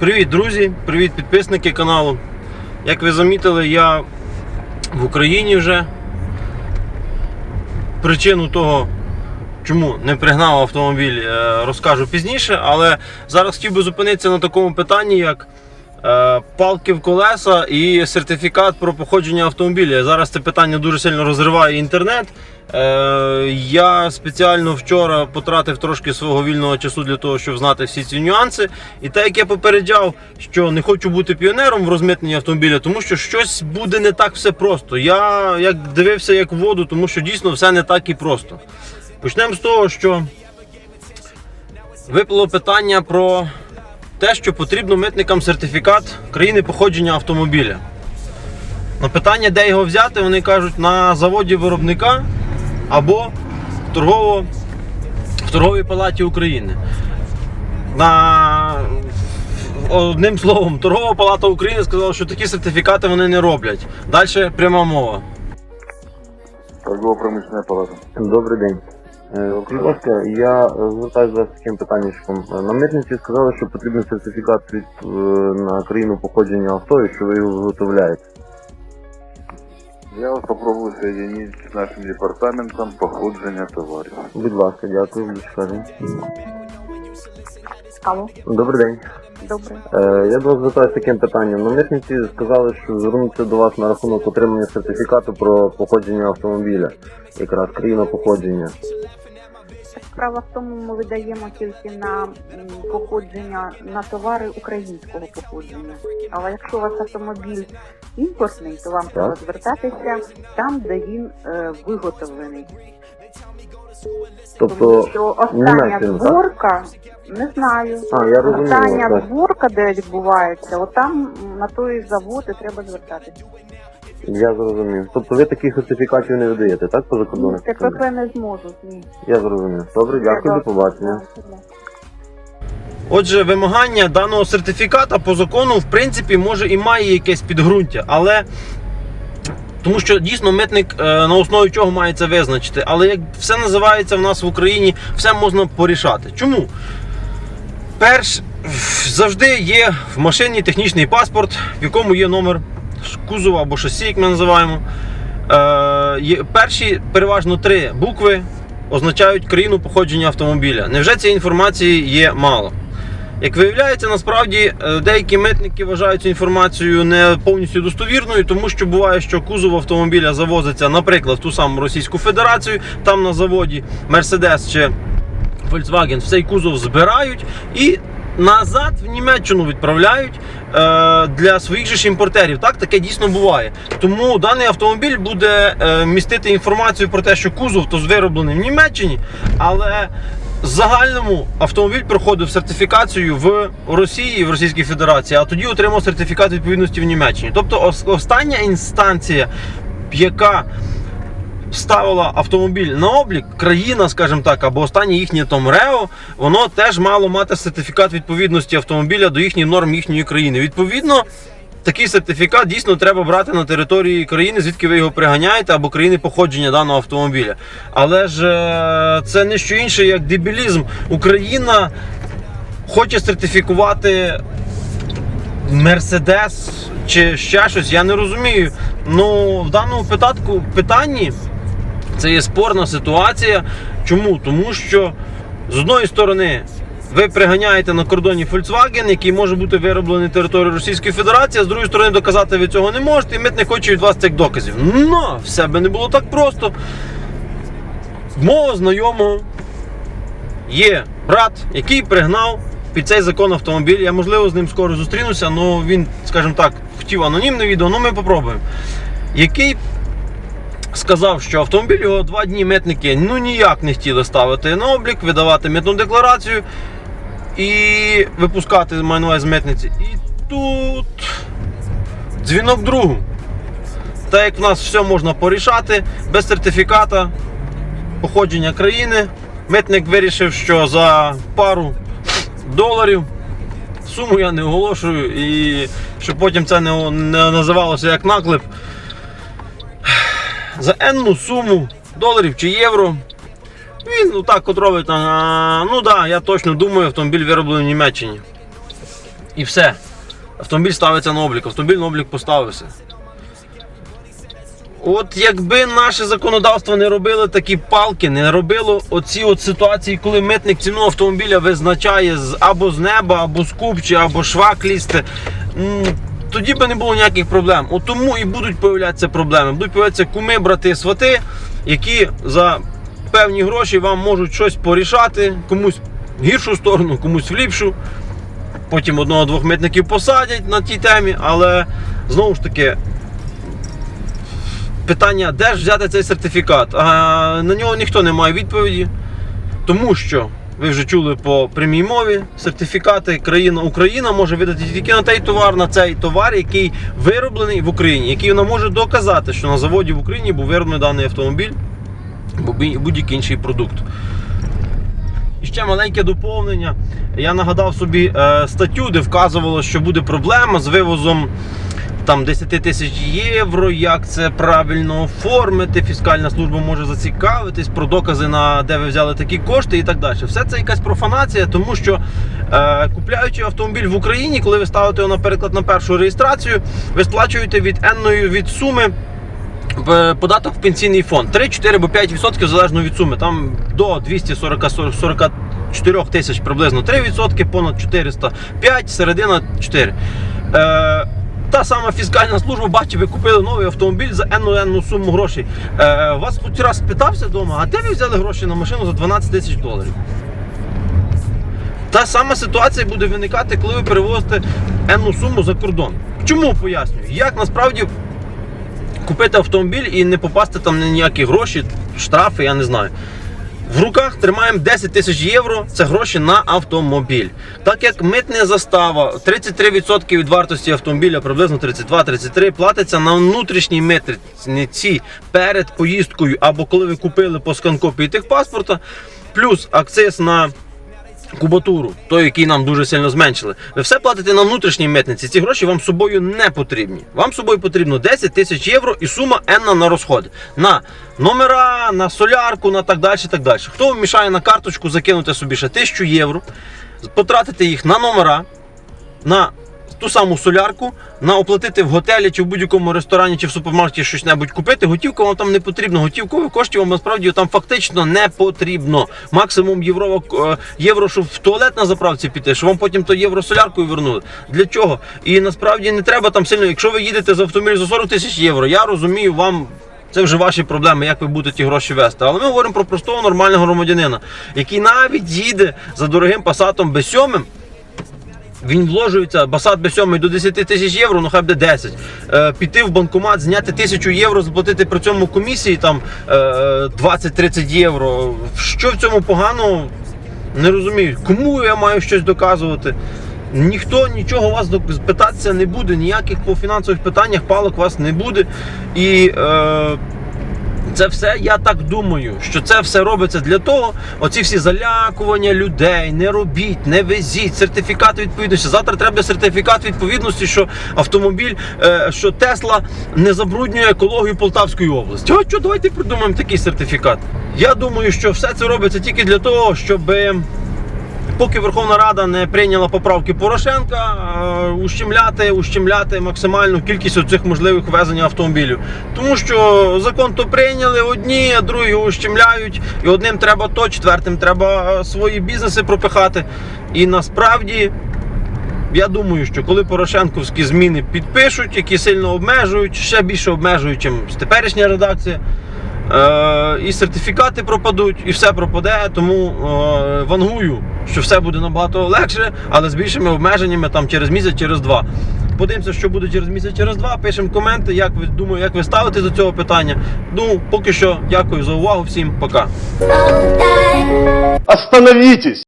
Привіт, друзі! Привіт, підписники каналу. Як ви замітили, я в Україні вже. Причину того, чому не пригнав автомобіль, е, розкажу пізніше, але зараз хотів би зупинитися на такому питанні, як палки в колеса і сертифікат про походження автомобіля. Зараз це питання дуже сильно розриває інтернет. Е, Я спеціально вчора потратив трошки свого вільного часу для того, щоб знати всі ці нюанси. І так як я попереджав, що не хочу бути піонером в розмитненні автомобіля, тому що щось буде не так все просто. Я як дивився як в воду, тому що дійсно все не так і просто. Почнемо з того, що виплило питання про те, що потрібно митникам сертифікат країни походження автомобіля. На питання, де його взяти, вони кажуть на заводі виробника або в, торгово, в торговій палаті України. На... Одним словом, торгова палата України сказала, що такі сертифікати вони не роблять. Далі пряма мова. Торгово-промисловная палата. Добрий день. Е, Скажіть, будь ласка, я звертаюся за таким питанням. Е, На митниці сказали, що потрібен сертифікат від, е, на країну походження авто, і що ви його виготовляєте. Я вас попробую соединить с нашим департаментом походження товарів. Будь ласка, дякую, будь чекати. Алло, Добрий день. добре. Е, Я до вас звертаюся з таким питанням. На митниці сказали, що звернуться до вас на рахунок отримання сертифікату про походження автомобіля, якраз країна походження. Справа в тому, ми видаємо тільки на походження на товари українського походження. Але якщо у вас автомобіль імпортний, то вам треба звертатися там, де він е, виготовлений. Тому Тобто, що остання зборка, не знаю. А, я розумію, Остання так. зборка, де відбувається, отам на той завод і треба звертатися. Я зрозумів. Тобто ви таких сертифікатів не видаєте, так, по закордонних? ТПП не зможуть, ні. Я зрозумів. Добре, дякую, до побачення. Отже, вимагання даного сертифіката по закону, в принципі, може і має якесь підґрунтя, але тому що дійсно митник е, на основі чого має це визначити. Але як все називається в нас в Україні, все можна порішати. Чому? Перш завжди є в машині технічний паспорт, в якому є номер кузова або шасі, як ми називаємо. Е, перші переважно три букви означають країну походження автомобіля. Невже цієї інформації є мало? Як виявляється, насправді е, деякі митники вважають цю інформацію не повністю достовірною, тому що буває, що кузов автомобіля завозиться, наприклад, в ту саму Російську Федерацію, там на заводі Mercedes чи Volkswagen цей кузов збирають і назад в Німеччину відправляють е, для своїх же ж імпортерів. Так, таке дійсно буває. Тому даний автомобіль буде е, містити інформацію про те, що кузов то вироблений в Німеччині, але в загальному автомобіль проходив сертифікацію в Росії в Російській Федерації, а тоді отримав сертифікат відповідності в Німеччині. Тобто остання інстанція, яка ставила автомобіль на облік, країна, скажімо так, або останнє їхнє там РЕО, воно теж мало мати сертифікат відповідності автомобіля до їхніх норм їхньої країни. Відповідно, такий сертифікат дійсно треба брати на території країни, звідки ви його приганяєте, або країни походження даного автомобіля. Але ж е, це не що інше, як дебілізм. Україна хоче сертифікувати Мерседес чи ще щось, я не розумію. Ну, в даному питатку, питанні це є спорна ситуація. Чому? Тому що з одної сторони ви приганяєте на кордоні Volkswagen, який може бути вироблений на території Російської Федерації, а з другої сторони доказати ви цього не можете, і митник хоче від вас цих доказів. Ну, все би не було так просто. Мого знайомого є брат, який пригнав під цей закон автомобіль. Я можливо з ним скоро зустрінуся, але він, скажімо так, хотів анонімне відео, ну ми попробуємо. Який сказав, що автомобіль його два дні митники ну ніяк не хотіли ставити на облік, видавати митну декларацію і випускати увазі, з митниці. І тут дзвінок другу. Так як в нас все можна порішати без сертифіката походження країни, митник вирішив, що за пару доларів суму я не оголошую і щоб потім це не, не називалося як наклеп. За енну суму доларів чи євро. Він ну так от робить, а, ну да, я точно думаю, автомобіль вироблений в Німеччині. І все. Автомобіль ставиться на облік, автомобіль на облік поставився. От якби наше законодавство не робило такі палки, не робило оці от ситуації, коли митник ціну автомобіля визначає з, або з неба, або з купчі, або швак лізти, тоді би не було ніяких проблем. От тому і будуть появлятися проблеми. Будуть появлятися куми, брати, свати, які за певні гроші вам можуть щось порішати, комусь в гіршу сторону, комусь в ліпшу. Потім одного-двох митників посадять на тій темі, але знову ж таки, питання, де ж взяти цей сертифікат? А на нього ніхто не має відповіді, тому що ви вже чули по прямій мові, сертифікати країна Україна може видати тільки на той товар, на цей товар, який вироблений в Україні, який вона може доказати, що на заводі в Україні був вироблений даний автомобіль або будь- будь-який інший продукт. І ще маленьке доповнення. Я нагадав собі е, статтю, де вказувало, що буде проблема з вивозом там 10 тисяч євро, як це правильно оформити. Фіскальна служба може зацікавитись про докази на де ви взяли такі кошти і так далі. Все це якась профанація, тому що е, купляючи автомобіль в Україні, коли ви ставите його, наприклад, на першу реєстрацію, ви сплачуєте від енної від суми. Податок в пенсійний фонд 3, 4 або 5% залежно від суми. Там до 244 тисяч приблизно 3%, понад 405, середина 4. Е, та сама фіскальна служба бачить, ви купили новий автомобіль за енну суму грошей. Е, вас хоч раз питався вдома, а де ви взяли гроші на машину за 12 тисяч доларів? Та сама ситуація буде виникати, коли ви перевозите енну суму за кордон. Чому пояснюю? Як насправді купити автомобіль і не попасти там на ніякі гроші, штрафи, я не знаю. В руках тримаємо 10 тисяч євро, це гроші на автомобіль. Так як митна застава 33% від вартості автомобіля, приблизно 32-33, платиться на внутрішній митниці перед поїздкою або коли ви купили по сканкопії техпаспорта, плюс акциз на кубатуру, той, який нам дуже сильно зменшили. Ви все платите на внутрішній митниці. Ці гроші вам з собою не потрібні. Вам з собою потрібно 10 тисяч євро і сума енна на розходи. На номера, на солярку, на так далі. так далі. Хто вам мішає на карточку закинути собі ще 1000 євро, потратити їх на номера, на ту саму солярку, на оплатити в готелі чи в будь-якому ресторані чи в супермаркеті щось небудь купити. Готівка вам там не потрібно. Готівкових коштів вам насправді там фактично не потрібно. Максимум євро, е, євро, щоб в туалет на заправці піти, щоб вам потім то євро соляркою вернули. Для чого? І насправді не треба там сильно. Якщо ви їдете за автомобіль за 40 тисяч євро, я розумію, вам. Це вже ваші проблеми, як ви будете ті гроші вести. Але ми говоримо про простого нормального громадянина, який навіть їде за дорогим пасатом без сьомим, він вложується, басад без 7 до 10 тисяч євро, ну хай буде 10. Е, піти в банкомат, зняти тисячу євро, заплатити при цьому комісії там е, 20-30 євро. Що в цьому погано? Не розумію. Кому я маю щось доказувати? Ніхто нічого у вас питатися не буде, ніяких по фінансових питаннях палок у вас не буде. І е, це все, я так думаю, що це все робиться для того, оці всі залякування людей, не робіть, не везіть, сертифікат відповідності. Завтра треба сертифікат відповідності, що автомобіль, е, що Тесла не забруднює екологію Полтавської області. А що, давайте придумаємо такий сертифікат. Я думаю, що все це робиться тільки для того, щоб. Поки Верховна Рада не прийняла поправки Порошенка, е, ущемляти, ущемляти максимальну кількість цих можливих везень автомобілів. Тому що закон то прийняли одні, а другі ущемляють. І одним треба то, четвертим треба е, свої бізнеси пропихати. І насправді. Я думаю, що коли Порошенковські зміни підпишуть, які сильно обмежують, ще більше обмежують, ніж теперішня редакція, і сертифікати пропадуть, і все пропаде. Тому е, вангую, що все буде набагато легше, але з більшими обмеженнями там через місяць, через два. Подивимося, що буде через місяць, через два. Пишемо коменти, як ви думаю, як ви ставите до цього питання. Ну, поки що, дякую за увагу. Всім пока. Остановитесь!